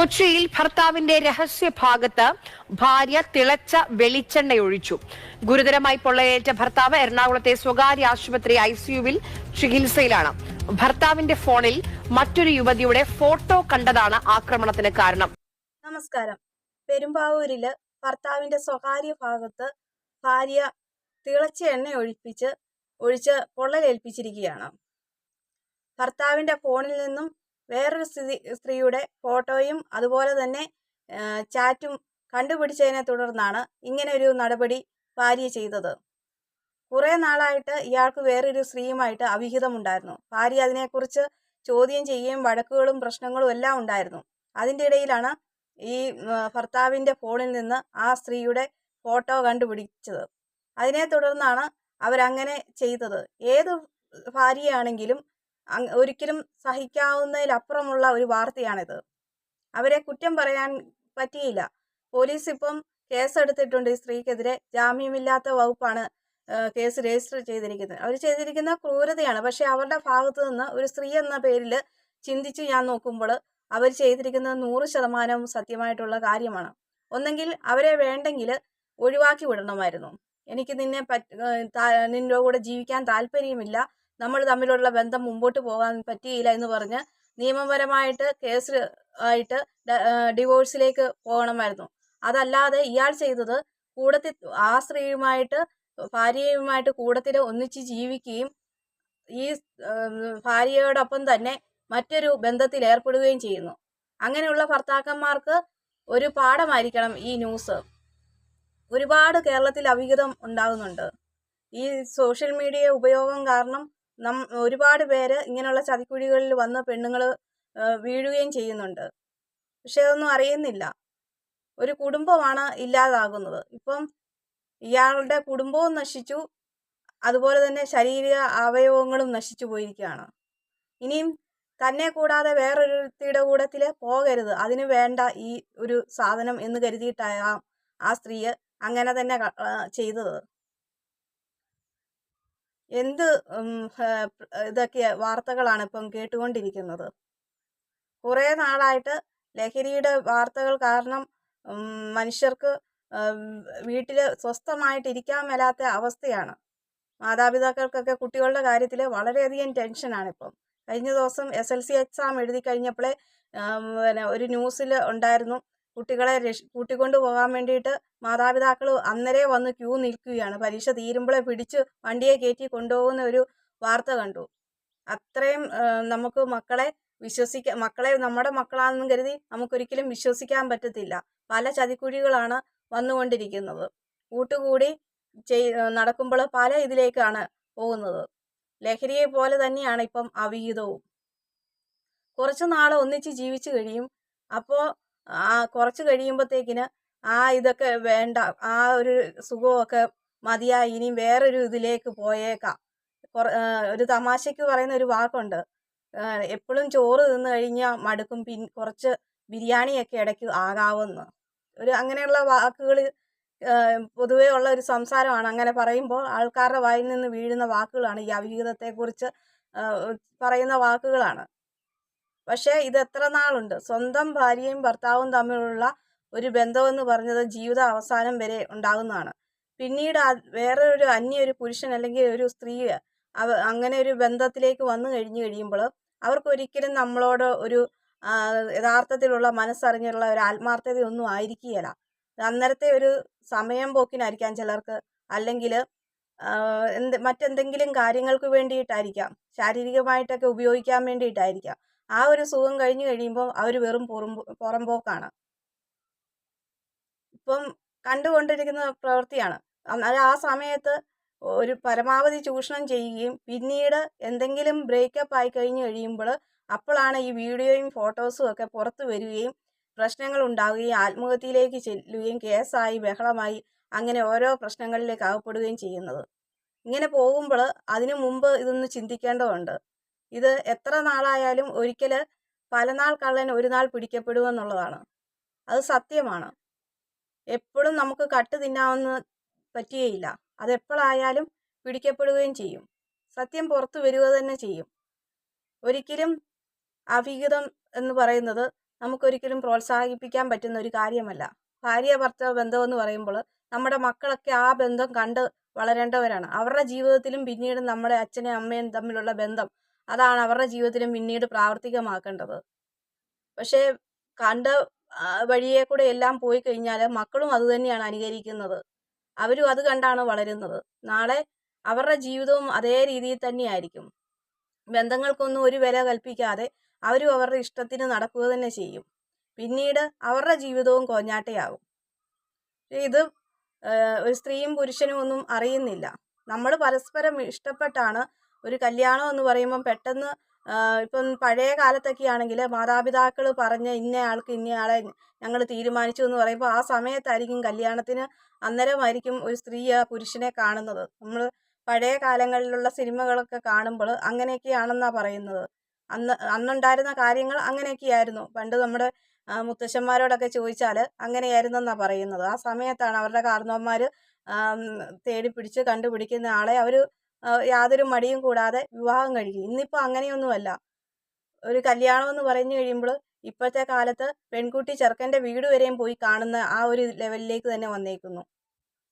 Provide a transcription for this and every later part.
കൊച്ചിയിൽ ഭർത്താവിന്റെ രഹസ്യ ഭാഗത്ത് ഭാര്യ തിളച്ച വെളിച്ചെണ്ണ ഒഴിച്ചു ഗുരുതരമായി പൊള്ളയേറ്റ ഭർത്താവ് എറണാകുളത്തെ സ്വകാര്യ ആശുപത്രി ഐസിയുവിൽ ചികിത്സയിലാണ്. ഭർത്താവിന്റെ ഫോണിൽ മറ്റൊരു യുവതിയുടെ ഫോട്ടോ കണ്ടതാണ് ആക്രമണത്തിന് കാരണം. നമസ്കാരം. പെരുമ്പാവൂരിൽ ഭർത്താവിന്റെ സ്വകാര്യ ഭാഗത്ത് ഭാര്യ തിളച്ച എണ്ണ ഒഴിപ്പിച്ച് ഒഴിച്ച് പൊള്ളലേൽപ്പിച്ചിരിക്കുകയാണ്. ഭർത്താവിന്റെ ഫോണിൽ നിന്നും വേറൊരു സ്ത്രീ സ്ത്രീയുടെ ഫോട്ടോയും അതുപോലെ തന്നെ ചാറ്റും കണ്ടുപിടിച്ചതിനെ തുടർന്നാണ് ഇങ്ങനെ ഒരു നടപടി ഭാര്യ ചെയ്തത്. കുറേ നാളായിട്ട് ഇയാൾക്ക് വേറൊരു സ്ത്രീയുമായിട്ട് അവിഹിതമുണ്ടായിരുന്നു. ഭാര്യ അതിനെക്കുറിച്ച് ചോദ്യം ചെയ്യുകയും വഴക്കുകളും പ്രശ്നങ്ങളും എല്ലാം ഉണ്ടായിരുന്നു. അതിന്റെ ഇടയിലാണ് ഈ ഭർത്താവിന്റെ ഫോണിൽ നിന്ന് ആ സ്ത്രീയുടെ ഫോട്ടോ കണ്ടുപിടിച്ചത്. അതിനെ തുടർന്നാണ് അവരങ്ങനെ ചെയ്തത്. ഏത് ഭാര്യയാണെങ്കിലും ഒരിക്കലും സഹിക്കാവുന്നതിലപ്പുറമുള്ള ഒരു വാർത്തയാണിത്. അവരെ കുറ്റം പറയാൻ പറ്റിയില്ല. പോലീസ് ഇപ്പം കേസെടുത്തിട്ടുണ്ട് ഈ സ്ത്രീക്കെതിരെ. ജാമ്യമില്ലാത്ത വകുപ്പാണ് കേസ് രജിസ്റ്റർ ചെയ്തിരിക്കുന്നത്. അവർ ചെയ്തിരിക്കുന്ന ക്രൂരതയാണ്. പക്ഷെ അവരുടെ ഭാഗത്തു നിന്ന് ഒരു സ്ത്രീ എന്ന പേരിൽ ചിന്തിച്ച് ഞാൻ നോക്കുമ്പോൾ അവർ ചെയ്തിരിക്കുന്നത് നൂറ് ശതമാനവും സത്യമായിട്ടുള്ള കാര്യമാണ്. ഒന്നെങ്കിൽ അവരെ വേണ്ടെങ്കിൽ ഒഴിവാക്കി വിടണമായിരുന്നു. എനിക്ക് നിന്നെ പറ്റ നിന്റെ കൂടെ ജീവിക്കാൻ താല്പര്യമില്ല. നമ്മൾ തമ്മിലുള്ള ബന്ധം മുമ്പോട്ട് പോകാൻ പറ്റിയില്ല എന്ന് പറഞ്ഞ് നിയമപരമായിട്ട് കേസ് ആയിട്ട് ഡിവോഴ്സിലേക്ക് പോകണമായിരുന്നു. അതല്ലാതെ ഇയാൾ ചെയ്തത് കൂടത്തിൽ ആ സ്ത്രീയുമായിട്ട് ഭാര്യയുമായിട്ട് കൂടത്തിൽ ഒന്നിച്ച് ജീവിക്കുകയും ഈ ഭാര്യയോടൊപ്പം തന്നെ മറ്റൊരു ബന്ധത്തിൽ ഏർപ്പെടുകയും ചെയ്യുന്നു. അങ്ങനെയുള്ള ഭർത്താക്കന്മാർക്ക് ഒരു പാഠമായിരിക്കണം ഈ ന്യൂസ്. ഒരുപാട് കേരളത്തിൽ അവിഹിതം ഉണ്ടാകുന്നുണ്ട്. ഈ സോഷ്യൽ മീഡിയ ഉപയോഗം കാരണം നം ഒരുപാട് പേര് ഇങ്ങനെയുള്ള ചതിക്കുഴികളിൽ വന്ന് പെണ്ണുങ്ങൾ വീഴുകയും ചെയ്യുന്നുണ്ട്. പക്ഷെ അതൊന്നും അറിയുന്നില്ല. ഒരു കുടുംബമാണ് ഇല്ലാതാകുന്നത്. ഇപ്പം ഇയാളുടെ കുടുംബവും നശിച്ചു അതുപോലെ തന്നെ ശാരീരിക അവയവങ്ങളും നശിച്ചു പോയിരിക്കുകയാണ്. ഇനിയും തന്നെ കൂടാതെ വേറൊരുത്തിയുടെ കൂടത്തിൽ പോകരുത്. അതിന് വേണ്ട ഈ ഒരു സാധനം എന്ന് കരുതിയിട്ടാകാം ആ സ്ത്രീയെ അങ്ങനെ തന്നെ ചെയ്തത്. എന്ത് ഇതൊക്കെ വാർത്തകളാണ് ഇപ്പം കേട്ടുകൊണ്ടിരിക്കുന്നത്? കുറേ നാളായിട്ട് ലഹരിയുടെ വാർത്തകൾ കാരണം മനുഷ്യർക്ക് വീട്ടിൽ സ്വസ്ഥമായിട്ടിരിക്കാൻ മേലാത്ത അവസ്ഥയാണ്. മാതാപിതാക്കൾക്കൊക്കെ കുട്ടികളുടെ കാര്യത്തിൽ വളരെയധികം ടെൻഷനാണ് ഇപ്പം കഴിഞ്ഞ ദിവസം എസ് എൽ സി എക്സാം എഴുതി കഴിഞ്ഞപ്പോഴേ പിന്നെ ഒരു ന്യൂസിൽ ഉണ്ടായിരുന്നു കുട്ടികളെ രക്ഷ കൂട്ടിക്കൊണ്ട് പോകാൻ വേണ്ടിയിട്ട് മാതാപിതാക്കൾ അന്നേരെ വന്ന് ക്യൂ നിൽക്കുകയാണ്. പരീക്ഷ തീരുമ്പോഴേ പിടിച്ച് വണ്ടിയെ കയറ്റി കൊണ്ടുപോകുന്ന ഒരു വാർത്ത കണ്ടു. അത്രയും നമുക്ക് മക്കളെ വിശ്വസിക്കാൻ മക്കളെ നമ്മുടെ മക്കളാണെന്നും കരുതി നമുക്കൊരിക്കലും വിശ്വസിക്കാൻ പറ്റത്തില്ല. പല ചതിക്കുഴികളാണ് വന്നുകൊണ്ടിരിക്കുന്നത്. കൂട്ടുകൂടി ചെയ് നടക്കുമ്പോൾ പല ഇതിലേക്കാണ് പോകുന്നത്. ലഹരിയെ പോലെ തന്നെയാണ് ഇപ്പം അവിഹിതവും. കുറച്ച് നാൾ ഒന്നിച്ച് ജീവിച്ചു കഴിയും. അപ്പോൾ ആ കുറച്ച് കഴിയുമ്പോഴത്തേക്കിന് ആ ഇതൊക്കെ വേണ്ട ആ ഒരു സുഖമൊക്കെ മതിയായി ഇനി വേറൊരു ഇതിലേക്ക് പോയേക്കാം. ഒരു തമാശയ്ക്ക് പറയുന്ന ഒരു വാക്കുണ്ട്. എപ്പോഴും ചോറ് തിന്ന് കഴിഞ്ഞാൽ മടുക്കും പിൻ കുറച്ച് ബിരിയാണിയൊക്കെ ഇടയ്ക്ക് ആകാവുന്ന. ഒരു അങ്ങനെയുള്ള വാക്കുകൾ പൊതുവേ ഉള്ള ഒരു സംസാരമാണ്. അങ്ങനെ പറയുമ്പോൾ ആൾക്കാരുടെ വായിൽ നിന്ന് വീഴുന്ന വാക്കുകളാണ് ഈ അവിഹിതത്തെക്കുറിച്ച് പറയുന്ന വാക്കുകളാണ്. പക്ഷേ ഇത് എത്ര നാളുണ്ട്? സ്വന്തം ഭാര്യയും ഭർത്താവും തമ്മിലുള്ള ഒരു ബന്ധമെന്ന് പറഞ്ഞത് ജീവിത അവസാനം വരെ ഉണ്ടാകുന്നതാണ്. പിന്നീട് വേറെ ഒരു അന്യ ഒരു പുരുഷൻ അല്ലെങ്കിൽ ഒരു സ്ത്രീ അവ അങ്ങനെ ഒരു ബന്ധത്തിലേക്ക് വന്നു കഴിഞ്ഞു കഴിയുമ്പോൾ അവർക്ക് ഒരിക്കലും നമ്മളോട് ഒരു യഥാർത്ഥത്തിലുള്ള മനസ്സറിഞ്ഞുള്ള ഒരു ആത്മാർത്ഥതയൊന്നും ആയിരിക്കുകയില്ല. അന്നേരത്തെ ഒരു സമയം പോക്കിനായിരിക്കാം ചിലർക്ക്. അല്ലെങ്കിൽ എന്ത് മറ്റെന്തെങ്കിലും കാര്യങ്ങൾക്ക് വേണ്ടിയിട്ടായിരിക്കാം. ശാരീരികമായിട്ടൊക്കെ ഉപയോഗിക്കാൻ വേണ്ടിയിട്ടായിരിക്കാം. ആ ഒരു സുഖം കഴിഞ്ഞു കഴിയുമ്പോൾ അവർ വെറും പുറം പുറംപോക്കാണ് ഇപ്പം കണ്ടുകൊണ്ടിരിക്കുന്ന പ്രവൃത്തിയാണ്. എന്നാൽ ആ സമയത്ത് ഒരു പരമാവധി ചൂഷണം ചെയ്യുകയും പിന്നീട് എന്തെങ്കിലും ബ്രേക്കപ്പ് ആയി കഴിഞ്ഞു കഴിയുമ്പോൾ അപ്പോഴാണ് ഈ വീഡിയോയും ഫോട്ടോസും ഒക്കെ പുറത്തു വരികയും പ്രശ്നങ്ങൾ ഉണ്ടാവുകയും ആത്മഹത്യയിലേക്ക് ചെല്ലുകയും കേസായി ബഹളമായി അങ്ങനെ ഓരോ പ്രശ്നങ്ങളിലേക്ക് അകപ്പെടുകയും ചെയ്യുന്നത്. ഇങ്ങനെ പോകുമ്പോൾ അതിനു മുമ്പ് ഇതൊന്ന് ചിന്തിക്കേണ്ടതുണ്ട്. ഇത് എത്ര നാളായാലും ഒരിക്കൽ പലനാൾ കള്ളൻ ഒരു നാൾ പിടിക്കപ്പെടുമെന്നുള്ളതാണ് അത് സത്യമാണ്. എപ്പോഴും നമുക്ക് കട്ട് തിന്നാമെന്ന് പറ്റുകയില്ല അതെപ്പോഴായാലും പിടിക്കപ്പെടുകയും ചെയ്യും. സത്യം പുറത്തു വരിക തന്നെ ചെയ്യും. ഒരിക്കലും അവിഹിതം എന്ന് പറയുന്നത് നമുക്കൊരിക്കലും പ്രോത്സാഹിപ്പിക്കാൻ പറ്റുന്ന ഒരു കാര്യമല്ല. ഭാര്യ ഭർത്താവ് ബന്ധം എന്ന് പറയുമ്പോൾ നമ്മുടെ മക്കളൊക്കെ ആ ബന്ധം കണ്ട് വളരേണ്ടവരാണ്. അവരുടെ ജീവിതത്തിലും പിന്നീട് നമ്മുടെ അച്ഛനെയും അമ്മയും തമ്മിലുള്ള ബന്ധം അതാണ് അവരുടെ ജീവിതത്തിലും പിന്നീട് പ്രാവർത്തികമാക്കേണ്ടത്. പക്ഷേ കണ്ട വഴിയെ കൂടെ എല്ലാം പോയി കഴിഞ്ഞാൽ മക്കളും അത് തന്നെയാണ് അനുകരിക്കുന്നത്. അവരും അത് കണ്ടാണ് വളരുന്നത്. നാളെ അവരുടെ ജീവിതവും അതേ രീതിയിൽ തന്നെയായിരിക്കും. ബന്ധങ്ങൾക്കൊന്നും ഒരു വില കൽപ്പിക്കാതെ അവരും അവരുടെ ഇഷ്ടത്തിന് നടക്കുക തന്നെ ചെയ്യും. പിന്നീട് അവരുടെ ജീവിതവും കോഞ്ഞാട്ടയാകും. ഇത് ഒരു സ്ത്രീയും പുരുഷനും ഒന്നും അറിയുന്നില്ല. നമ്മൾ പരസ്പരം ഇഷ്ടപ്പെട്ടാണ് ഒരു കല്യാണം എന്ന് പറയുമ്പം പെട്ടെന്ന് ഇപ്പം പഴയ കാലത്തൊക്കെ ആണെങ്കിൽ മാതാപിതാക്കൾ പറഞ്ഞ ഇന്ന ആൾക്ക് ഇന്ന ആളെ ഞങ്ങൾ തീരുമാനിച്ചു എന്ന് പറയുമ്പോൾ ആ സമയത്തായിരിക്കും കല്യാണത്തിന് അന്നേരമായിരിക്കും ഒരു സ്ത്രീയെ പുരുഷനെ കാണുന്നത്. നമ്മൾ പഴയ കാലങ്ങളിലുള്ള സിനിമകളൊക്കെ കാണുമ്പോൾ അങ്ങനെയൊക്കെയാണെന്നാണ് പറയുന്നത്. അന്ന് അന്നുണ്ടായിരുന്ന കാര്യങ്ങൾ അങ്ങനെയൊക്കെയായിരുന്നു. പണ്ട് നമ്മുടെ മുത്തശ്ശന്മാരോടൊക്കെ ചോദിച്ചാൽ അങ്ങനെയായിരുന്നെന്നാണ് പറയുന്നത്. ആ സമയത്താണ് അവരുടെ കാരണവന്മാർ തേടി പിടിച്ച് കണ്ടുപിടിക്കുന്ന ആളെ അവർ യാതൊരു മടിയും കൂടാതെ വിവാഹം കഴിക്കും. ഇന്നിപ്പോൾ അങ്ങനെയൊന്നുമല്ല. ഒരു കല്യാണം എന്ന് പറഞ്ഞു കഴിയുമ്പോൾ ഇപ്പോഴത്തെ കാലത്ത് പെൺകുട്ടി ചെറുക്കന്റെ വീട് വരെയും പോയി കാണുന്ന ആ ഒരു ലെവലിലേക്ക് തന്നെ വന്നേക്കുന്നു.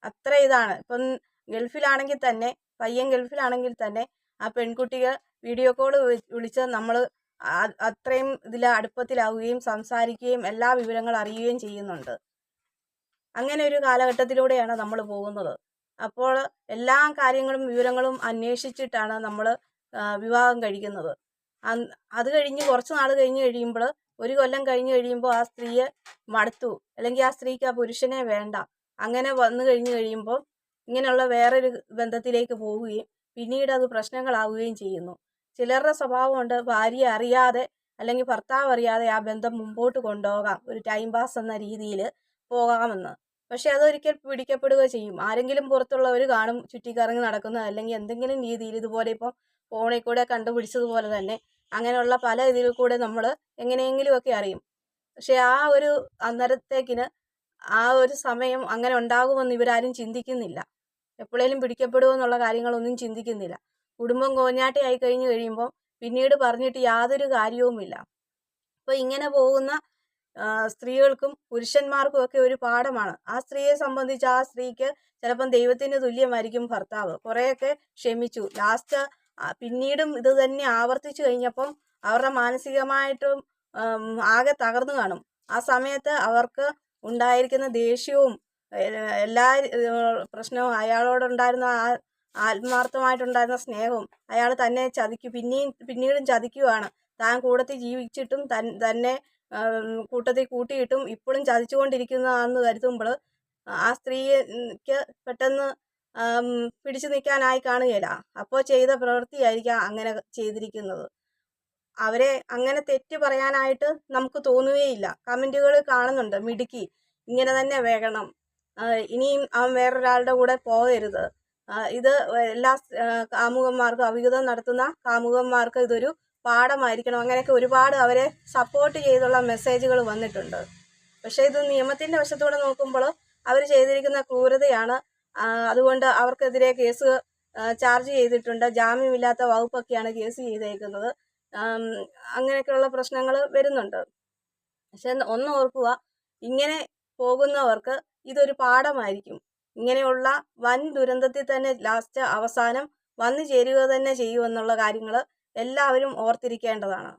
അത്ര ഇതാണ്. ഇപ്പം ഗൾഫിലാണെങ്കിൽ തന്നെ പയ്യൻ ഗൾഫിലാണെങ്കിൽ തന്നെ ആ പെൺകുട്ടികൾ വീഡിയോ കോൾ വിളിച്ച് നമ്മൾ അത്രയും ഇതിൽ അടുപ്പത്തിലാവുകയും സംസാരിക്കുകയും എല്ലാ വിവരങ്ങളും അറിയുകയും ചെയ്യുന്നുണ്ട്. അങ്ങനെ ഒരു കാലഘട്ടത്തിലൂടെയാണ് നമ്മൾ പോകുന്നത്. അപ്പോൾ എല്ലാ കാര്യങ്ങളും വിവരങ്ങളും അന്വേഷിച്ചിട്ടാണ് നമ്മൾ വിവാഹം കഴിക്കുന്നത്. അത് കഴിഞ്ഞ് കുറച്ച് നാൾ കഴിഞ്ഞ് കഴിയുമ്പോൾ ഒരു കൊല്ലം കഴിഞ്ഞ് കഴിയുമ്പോൾ ആ സ്ത്രീയെ മടുത്തു. അല്ലെങ്കിൽ ആ സ്ത്രീക്ക് ആ പുരുഷനെ വേണ്ട. അങ്ങനെ വന്നു കഴിഞ്ഞ് കഴിയുമ്പോൾ ഇങ്ങനെയുള്ള വേറൊരു ബന്ധത്തിലേക്ക് പോവുകയും പിന്നീട് അത് പ്രശ്നങ്ങളാവുകയും ചെയ്യുന്നു. ചിലരുടെ സ്വഭാവമുണ്ട് ഭാര്യ അറിയാതെ അല്ലെങ്കിൽ ഭർത്താവ് അറിയാതെ ആ ബന്ധം മുമ്പോട്ട് കൊണ്ടുപോകാം. ഒരു ടൈം പാസ് എന്ന രീതിയിൽ പോകാമെന്ന്. പക്ഷെ അതൊരിക്കൽ പിടിക്കപ്പെടുക ചെയ്യും. ആരെങ്കിലും പുറത്തുള്ളവർ കാണും ചുറ്റിക്കറങ്ങി നടക്കുന്നത് അല്ലെങ്കിൽ എന്തെങ്കിലും രീതിയിൽ ഇതുപോലെ ഇപ്പം ഫോണിൽ കൂടെ കണ്ടുപിടിച്ചതുപോലെ തന്നെ അങ്ങനെയുള്ള പല ഇതിൽ കൂടെ നമ്മൾ എങ്ങനെയെങ്കിലുമൊക്കെ അറിയും. പക്ഷെ ആ ഒരു അന്നേരത്തേക്കിന് ആ ഒരു സമയം അങ്ങനെ ഉണ്ടാകുമെന്ന് ഇവരാരും ചിന്തിക്കുന്നില്ല. എപ്പോഴേലും പിടിക്കപ്പെടുമെന്നുള്ള കാര്യങ്ങളൊന്നും ചിന്തിക്കുന്നില്ല. കുടുംബം കോഞ്ഞാട്ടയായി കഴിഞ്ഞു കഴിയുമ്പോൾ പിന്നീട് പറഞ്ഞിട്ട് യാതൊരു കാര്യവുമില്ല. അപ്പോൾ ഇങ്ങനെ പോകുന്ന സ്ത്രീകൾക്കും പുരുഷന്മാർക്കും ഒക്കെ ഒരു പാഠമാണ്. ആ സ്ത്രീയെ സംബന്ധിച്ച് ആ സ്ത്രീക്ക് ചിലപ്പം ദൈവത്തിന് തുല്യമായിരിക്കും ഭർത്താവ്. കുറേയൊക്കെ ക്ഷമിച്ചു. ലാസ്റ്റ് പിന്നീടും ഇത് തന്നെ ആവർത്തിച്ചു കഴിഞ്ഞപ്പം അവരുടെ മാനസികമായിട്ടും ആകെ തകർന്നു കാണും. ആ സമയത്ത് അവർക്ക് ഉണ്ടായിരിക്കുന്ന ദേഷ്യവും എല്ലാ പ്രശ്നവും അയാളോടുണ്ടായിരുന്ന ആ ആത്മാർത്ഥമായിട്ടുണ്ടായിരുന്ന സ്നേഹവും അയാൾ തന്നെ ചതിക്കും പിന്നെയും പിന്നീടും ചതിക്കുവാണ്. താൻ കൂടത്തിൽ ജീവിച്ചിട്ടും തൻ തന്നെ കൂട്ടത്തിൽ കൂട്ടിയിട്ടും ഇപ്പോഴും ചതിച്ചുകൊണ്ടിരിക്കുന്നതാണെന്ന് കരുതുമ്പോൾ ആ സ്ത്രീക്ക് പെട്ടെന്ന് പിടിച്ചു നിൽക്കാനായി കാണുകയില്ല. അപ്പോൾ ചെയ്ത പ്രവൃത്തിയായിരിക്കാം അങ്ങനെ ചെയ്തിരിക്കുന്നത്. അവരെ അങ്ങനെ തെറ്റ് പറയാനായിട്ട് നമുക്ക് തോന്നുകയില്ല. കമന്റുകൾ കാണുന്നുണ്ട്. മിടുക്കി. ഇങ്ങനെ തന്നെ വേഗണം. ഇനിയും അവൻ വേറൊരാളുടെ കൂടെ പോകരുത്. ഇത് എല്ലാ കാമുകന്മാർക്കും അവിഹിതം നടത്തുന്ന കാമുകന്മാർക്ക് ഇതൊരു പാഠമായിരിക്കണം. അങ്ങനെയൊക്കെ ഒരുപാട് അവരെ സപ്പോർട്ട് ചെയ്തുള്ള മെസ്സേജുകൾ വന്നിട്ടുണ്ട്. പക്ഷേ ഇത് നിയമത്തിന്റെ വശത്തൂടെ നോക്കുമ്പോൾ അവർ ചെയ്തിരിക്കുന്ന ക്രൂരതയാണ്. അതുകൊണ്ട് അവർക്കെതിരെ കേസ് ചാർജ് ചെയ്തിട്ടുണ്ട്. ജാമ്യമില്ലാത്ത വകുപ്പൊക്കെയാണ് കേസ് ചെയ്തേക്കുന്നത്. അങ്ങനെയൊക്കെയുള്ള പ്രശ്നങ്ങൾ വരുന്നുണ്ട്. പക്ഷെ ഒന്ന് ഓർക്കുക ഇങ്ങനെ പോകുന്നവർക്ക് ഇതൊരു പാഠമായിരിക്കും. ഇങ്ങനെയുള്ള വൻ ദുരന്തത്തിൽ തന്നെ ലാസ്റ്റ് അവസാനം വന്നു ചേരുക തന്നെ ചെയ്യുമെന്നുള്ള കാര്യങ്ങൾ എല്ലാവരും ഓർത്തിരിക്കേണ്ടതാണ്.